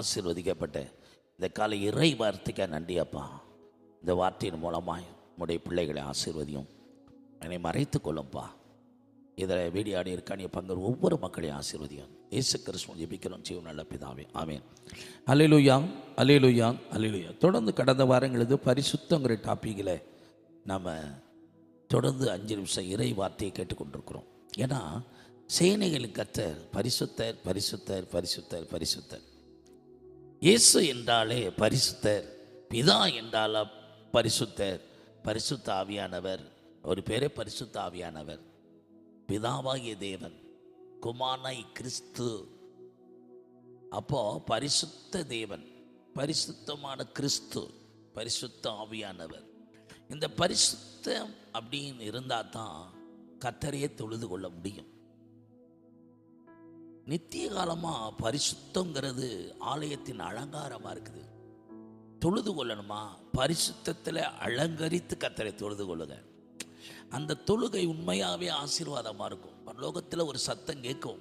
ஆசீர்வதிக்கப்பட்ட இந்த காலை இறை வார்த்தைக்காக நன்றியப்பா இந்த வார்த்தையின் மூலமாக உடைய பிள்ளைகளை ஆசீர்வதியும். என்னை மறைத்து கொள்ளும்பா. இதில் வீடியாடி இருக்கானிய பங்கு ஒவ்வொரு மக்களையும் ஆசீர்வதியும். இயேசு கிறிஸ்துவன் ஜெபிக்கிறோம் ஜீவன் நல்ல பிதாவே. ஆமேன். அலிலுயா அலிலுயா அலிலுயா தொடர்ந்து கடந்த வாரங்களுக்கு பரிசுத்தங்கிற டாப்பிக்கில் நம்ம தொடர்ந்து அஞ்சு நிமிஷம் இறை வார்த்தையை கேட்டுக்கொண்டிருக்கிறோம். ஏன்னா சேனைகளின் கத்தர் பரிசுத்தர் பரிசுத்தர் பரிசுத்தர் பரிசுத்தர். இயேசு என்றாலே பரிசுத்தர் பிதா என்றால பரிசுத்தர் பரிசுத்த ஆவியானவர் ஒரு பேரே பரிசுத்த ஆவியானவர். பிதாவாகிய தேவன் குமானாய் கிறிஸ்து. அப்போ பரிசுத்த தேவன் பரிசுத்தமான கிறிஸ்து பரிசுத்த ஆவியானவர். இந்த பரிசுத்தம் அப்படின்னு இருந்தால் தான் கத்தரையே தொழுது கொள்ள முடியும். நித்திய காலமாக பரிசுத்தங்கிறது ஆலயத்தின் அலங்காரமாக இருக்குது. தொழுது கொள்ளணுமா? பரிசுத்தத்தில் அலங்கரித்து கத்தரை தொழுது கொள்ளுங்க. அந்த தொழுகை உண்மையாகவே ஆசீர்வாதமாக இருக்கும். பரலோகத்தில் ஒரு சத்தம் கேட்கும்.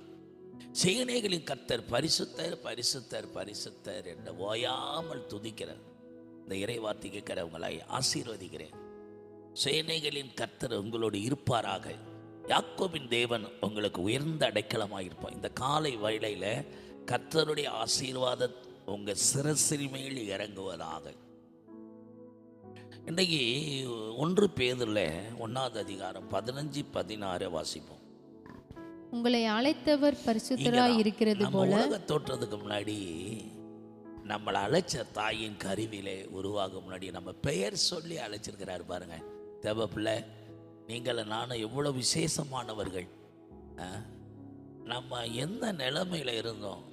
சேனைகளின் கத்தர் பரிசுத்தர் பரிசுத்தர் பரிசுத்தர் என்று ஓயாமல் துதிக்கிறார். இந்த இறைவார்த்தை கேட்கிறவங்களை ஆசீர்வதிக்கிறேன். சேனைகளின் கர்த்தர் உங்களோடு இருப்பாராக. யாக்கோபின் தேவன் உங்களுக்கு உயர்ந்த அடைக்கலமாக இருப்பார் இந்த காலை வேளையில் கர்த்தருடைய ஆசீர்வாதம் உங்கள் சிரசில் மேல் இறங்குவதாக. இன்றைக்கு ஒன்று பேரில் ஒன்றாவது அதிகாரம் பதினஞ்சு பதினாறு வாசிப்போம். உங்களை அழைத்தவர் பரிசுத்தராய் இருக்கிறது போல. உலக தோற்றத்துக்கு முன்னாடி நம்மளை அழைச்ச தாயின் கருவிலே உருவாகும் முன்னாடி நம்ம பெயர் சொல்லி அழைச்சிருக்கிறாரு பாருங்க. தேவ பிள்ளை நீங்கள் நானும் எவ்வளோ விசேஷமானவர்கள். நம்ம எந்த நிலைமையில் இருந்தோம்?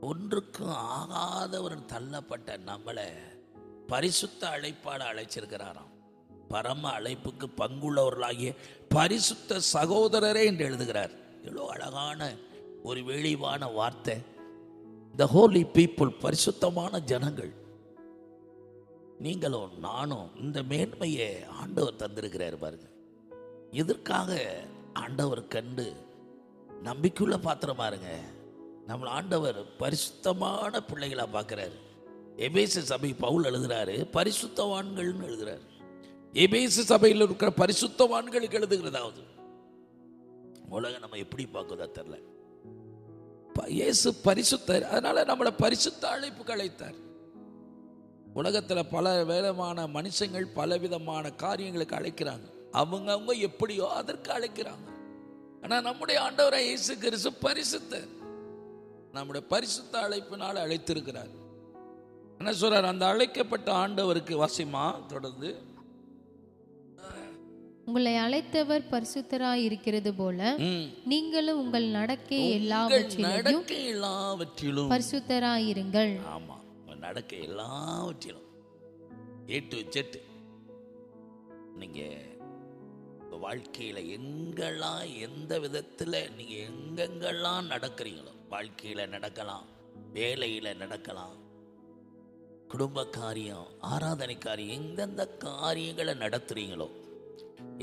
ஒன்றுக்கும் ஆகாதவர் தள்ளப்பட்ட நம்மளை பரிசுத்த அழைப்பால் அழைச்சிருக்கிறாராம். பரம அழைப்புக்கு பங்குள்ளவர்களாகிய பரிசுத்த சகோதரரே என்று எழுதுகிறார். எவ்வளோ அழகான ஒரு வெளிவான வார்த்தை. த ஹோலி பீப்புள் பரிசுத்தமான ஜனங்கள். நீங்களும் நானும் இந்த மேன்மையை ஆண்டவர் தந்திருக்கிறார் பாருங்க. இதற்காக ஆண்டவர் கண்டு நம்பிக்கையுள்ள பாத்திரமா இருங்க? நம்மள ஆண்டவர் பரிசுத்தமான பிள்ளைகளாக பார்க்குறாரு. எபேசு சபை பவுல் எழுதுகிறாரு பரிசுத்தவான்கள்னு எழுதுறாரு. எபேசு சபையில் இருக்கிற பரிசுத்தவான்களுக்கு எழுதுகிறதாவது. உலகம் நம்ம எப்படி பார்க்குதா தெரில ப- இயேசு பரிசுத்தர் அதனால நம்மளை பரிசுத்த அழைப்புக்கு அழைத்தார். உலகத்தில் பல விதமான மனுஷங்கள் பல விதமான காரியங்களுக்கு அழைக்கிறாங்க. அவங்க அவங்க எப்படியோ அதற்கு அழைக்கிறாங்க. ஆனால் நம்முடைய ஆண்டவரை இயேசு கிறிஸ்து பரிசுத்தர் நம்முடைய பரிசுத்த அழைப்பினால் அழைத்திருக்கிறார். என்ன சொல்றார்? அந்த அழைக்கப்பட்ட ஆண்டவருக்கு வசிமா தொடர்ந்து. உங்களை அழைத்தவர் பரிசுத்தராய் இருக்கிறது போல நீங்களும் உங்கள் நடக்கை உங்கள் எல்லாவற்றிலையும் நடக்கை எல்லாவற்றிலும் பரிசுத்தராய் இருங்கள். ஆமா. நடக்க எல்லாவற்றிலும் ஏ டு ஜெட் நீங்கள் வாழ்க்கையில் எங்கெல்லாம் எந்த விதத்தில் நீங்கள் எங்கெங்கெல்லாம் நடக்கிறீங்களோ வாழ்க்கையில் நடக்கலாம் வேலையில் நடக்கலாம் குடும்ப காரியம் ஆராதனை காரியம் எந்தெந்த காரியங்களை நடத்துகிறீங்களோ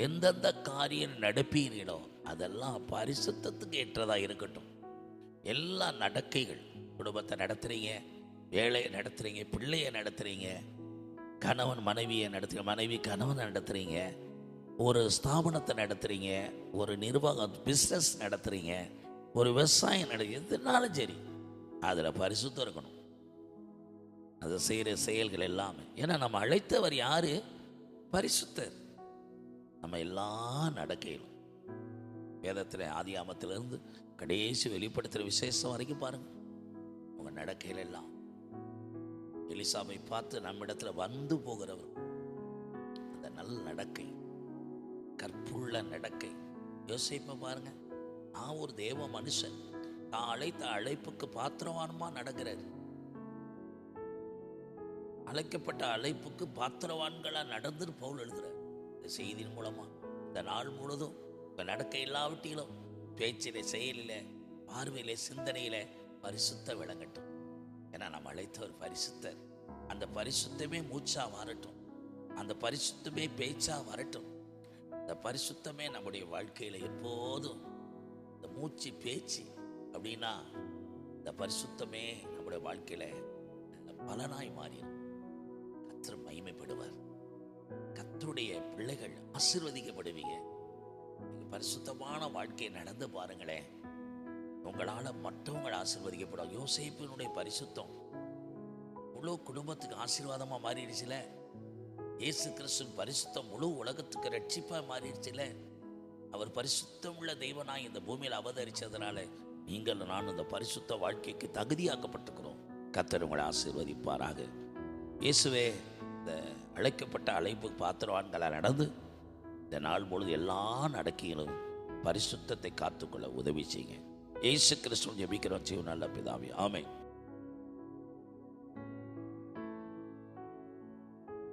எந்தெந்த காரியம் நடப்பீர்களோ அதெல்லாம் பரிசுத்தத்துக்கு ஏற்றதாக இருக்கட்டும். எல்லா நடக்கைகள் குடும்பத்தை நடத்துறீங்க. வேலையை நடத்துறீங்க பிள்ளையை நடத்துறீங்க கணவன் மனைவியை நடத்துகிற மனைவி கணவனை நடத்துறீங்க ஒரு ஸ்தாபனத்தை நடத்துறீங்க ஒரு நிர்வாகம் பிஸ்னஸ் நடத்துறீங்க ஒரு விவசாயம் நட எதுனாலும் சரி அதில் பரிசுத்தம் இருக்கணும். அதை செய்கிற செயல்கள் எல்லாமே. ஏன்னா நம்ம அழைத்தவர் யார்? பரிசுத்தர். நம்ம எல்லாம் நடக்கையிலும். வேதத்தில் ஆதியாமத்திலிருந்து கடைசி வெளிப்படுத்துகிற விசேஷம் வரைக்கும் பாருங்கள் உங்கள் நடக்கையில் எல்லாம் எலிசாவை பார்த்து நம்மிடத்தில் வந்து போகிறவர். அந்த நல்ல நடக்கை கற்புள்ள நடக்கை. யோசிப்ப பாருங்க. நான் ஒரு தேவ மனுஷன். நான் அழைத்த அழைப்புக்கு பாத்திரவானமா நடக்கிறார் அழைக்கப்பட்ட அழைப்புக்கு பாத்திரவான்களா நடந்துட்டு பவுல் எழுதுறார். இந்த செய்தியின் மூலமா இந்த நாள் முழுதும் இப்போ நடக்க எல்லாவற்றிலும் பேச்சிலே செயலிலே பார்வையில் சிந்தனையில் பரிசுத்த விளங்கட்டும். ஏன்னா நம்ம அழைத்தவர் பரிசுத்தர். அந்த பரிசுத்தமே மூச்சா வரட்டும் அந்த பரிசுத்தமே பேச்சா வரட்டும். இந்த பரிசுத்தமே நம்முடைய வாழ்க்கையில் எப்போதும் இந்த மூச்சு பேச்சு அப்படின்னா இந்த பரிசுத்தமே நம்முடைய வாழ்க்கையில் வாழ்க்கையில பலனாய் மாறிடும். கத்தர் மகிமைப்படுவார். கத்தருடைய பிள்ளைகள் ஆசிர்வதிக்கப்படுவீங்க. பரிசுத்தமான வாழ்க்கையை நடந்து பாருங்களேன். உங்களால் மற்றவங்க ஆசீர்வதிக்கப்படும். யோசேப்பினுடைய பரிசுத்தம் முழு குடும்பத்துக்கு ஆசீர்வாதமாக மாறிடுச்சுல? இயேசு கிறிஸ்துவின் பரிசுத்தம் முழு உலகத்துக்கு ரட்சிப்பாக மாறிடுச்சுல? அவர் பரிசுத்தம் உள்ள தெய்வனாய் இந்த பூமியில் அவதரித்ததுனால நீங்கள் நான் இந்த பரிசுத்த வாழ்க்கைக்கு தகுதியாக்கப்பட்டிருக்கிறோம். கத்தர் உங்களை ஆசீர்வதிப்பாராக. இயேசுவே இந்த அழைக்கப்பட்ட அழைப்பு பாத்திரவான்களாக நடந்து இந்த நாள் பொழுது எல்லா நடக்கையிலும் பரிசுத்தத்தை காத்துக்கொள்ள உதவி செய்யுங்க. இயேசு கிறிஸ்துவ ஜெபிக்கிறோம். ஜீவ நல்ல பிதாவே. ஆமென்.